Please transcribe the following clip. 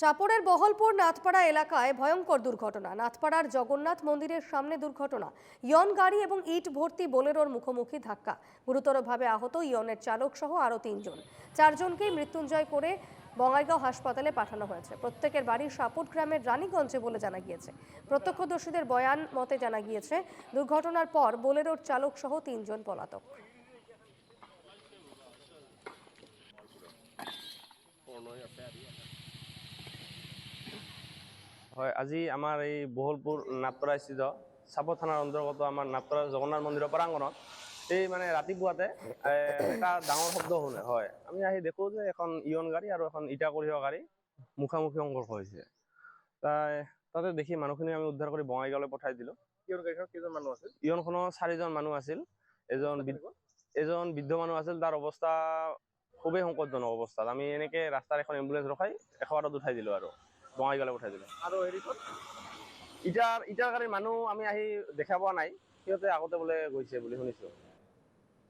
চাপড়ের বহলপুর নাথপাড়া এলাকায় ভয়ঙ্কর দুর্ঘটনা। নাথপাড়ার জগন্নাথ মন্দিরের সামনে দুর্ঘটনা। ইয়ন গাড়ি এবং ইট ভর্তি বোলেরোর মুখোমুখি ধাক্কা। গুরুতরভাবে আহত ইয়নের চালক সহ আরও তিনজন। চারজনকেই মৃত্যুঞ্জয় করে বঙ্গাইগাঁও হাসপাতালে পাঠানো হয়েছে। প্রত্যেকের বাড়ি সাপুট গ্রামের রানীগঞ্জে বলে জানা গিয়েছে। প্রত্যক্ষদর্শীদের বয়ান মতে জানা গিয়েছে, দুর্ঘটনার পর বোলেরোর চালক সহ তিনজন পলাতক। হয়। আজি আমাৰ এই বহলপুৰ স্থিত চাপৰ থানাৰ অন্তৰ্গত আমাৰ নাটপৰা জগন্নাথ মন্দিৰৰ প্ৰাংগণত এই মানে ৰাতিপুৱাতে এটা ডাঙৰ শব্দ শুনে। হয়। আমি আহি দেখো যে এখন ইয়ন গাড়ী আৰু এখন ইটা কঢ়িওৱা গাড়ী মুখামুখি সংঘৰ্ষ হৈছে। তাই তাতে দেখি মানুহখিনি আমি উদ্ধাৰ কৰি বঙাইগাঁৱলৈ পঠাই দিলোঁ। কিয়নো গাড়ীখনত কেইজন মানুহ আছিল? ইয়নখনৰ চাৰিজন মানুহ আছিল। এজন এজন বৃদ্ধ মানুহ আছিল। তাৰ অৱস্থা খুবেই সংকটজনক অৱস্থাত আমি এনেকে ৰাস্তাৰ এখন এম্বুলেঞ্চ ৰখাই এশ আঠত উঠাই দিলোঁ আৰু। বঙাইগাঁৱলৈ পঠাই দিলোঁ আৰু হেৰিখন ইটাৰ ইটাৰ গাড়ীৰ মানুহ আমি আহি দেখা পোৱা নাই। সিহঁতে আগতে বোলে গৈছে বুলি শুনিছো।